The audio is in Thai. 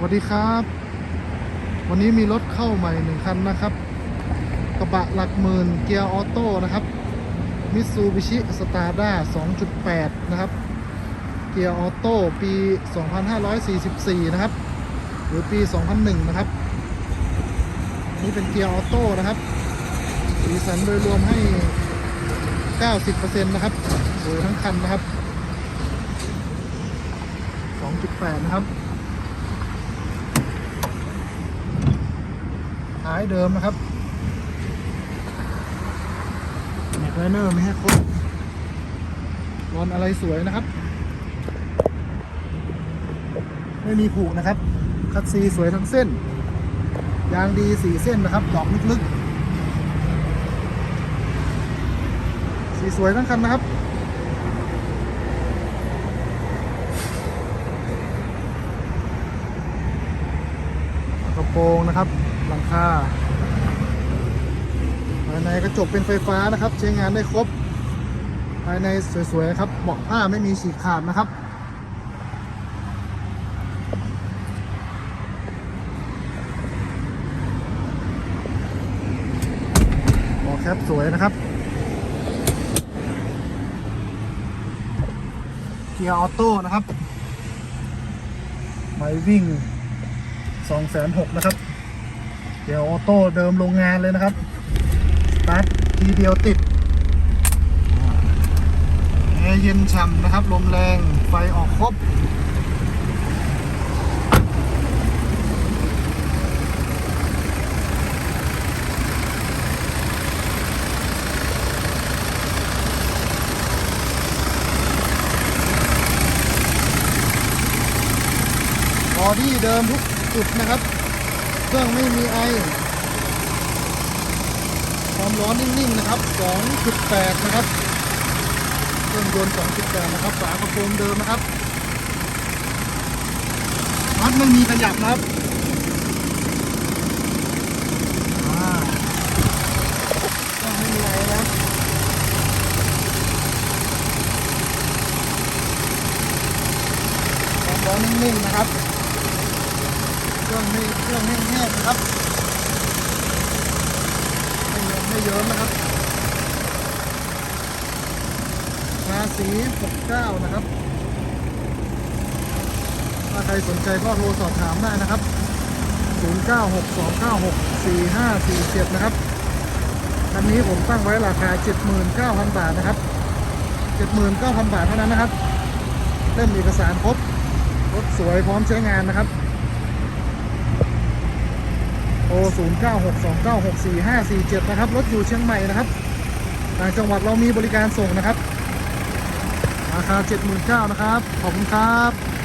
สวัสดีครับ วันนี้มีรถเข้าใหม่หนึ่งคันนะครับ กระบะหลักหมื่นเกียร์ออโต้นะครับมิตซูบิชิสตาร์ด้า2.8 นะครับ เกียร์ออโต้ปี 2544 นะครับ หรือปี 2001 นะครับ นี่เป็นเกียร์ออโต้นะครับ สีสันโดยรวมให้ 90%นะครับสวยทั้งคันนะครับ 2.8 นะครับ ท้ายเดิมนะครับแม็กไลเนอร์ไม่ให้ครบรอนอะไรสวยนะครับ ไม่มีผูกนะครับ คัดซีสวยทั้งเส้น ยางดีสีเส้นนะครับ ดอกลึกๆ สีสวยทั้งคันนะครับกระโปรงนะครับ หลังคาภายในกระจกเป็นไฟฟ้านะครับ ใช้งานได้ครบ ภายในสวยๆครับเบาะผ้าไม่มีฉีกขาดนะครับเบาะแคปสวยนะครับ เกียร์ออโต้นะครับไมวิ่งสองแสนหกนะครับ เดี๋ยวออโต้เดิมโรงงานเลยนะครับสตาร์ททีเดียวติดแอร์เย็นฉ่ำนะครับ ลมแรงไฟออกครบบอดี้เดิมทุกจุดนะครับ เครื่องไม่มีไอ ความร้อนนิ่งๆนะครับ 2.8 นะครับ เครื่องยนต์ 2.8 นะครับ ฝากระโปรงเดิมนะครับน็อตไม่มีขยับนะครับอ่าเครื่องไม่มีไอนะครับความร้อนนิ่งๆนะครับ เครื่องไม่เครื่องแห้งๆนะครับไม่เยิ้มไม่เยิ้มนะครับราศี69 นะครับ ถ้าใครสนใจก็โทรสอบถามได้นะครับ 0962964547 นะครับอันนี้ผมตั้งไว้ราคา 79,000 บาทนะครับ 79,000 บาทเท่านั้นนะครับเล่มเอกสารครบรถสวยพร้อมใช้งานนะครับ 0 9 6 2 9 6 4 5 4 7 นะครับ รถอยู่เชียงใหม่นะครับต่างจังหวัดเรามีบริการส่งนะครับ ราคา 79,000นะครับ ขอบคุณครับ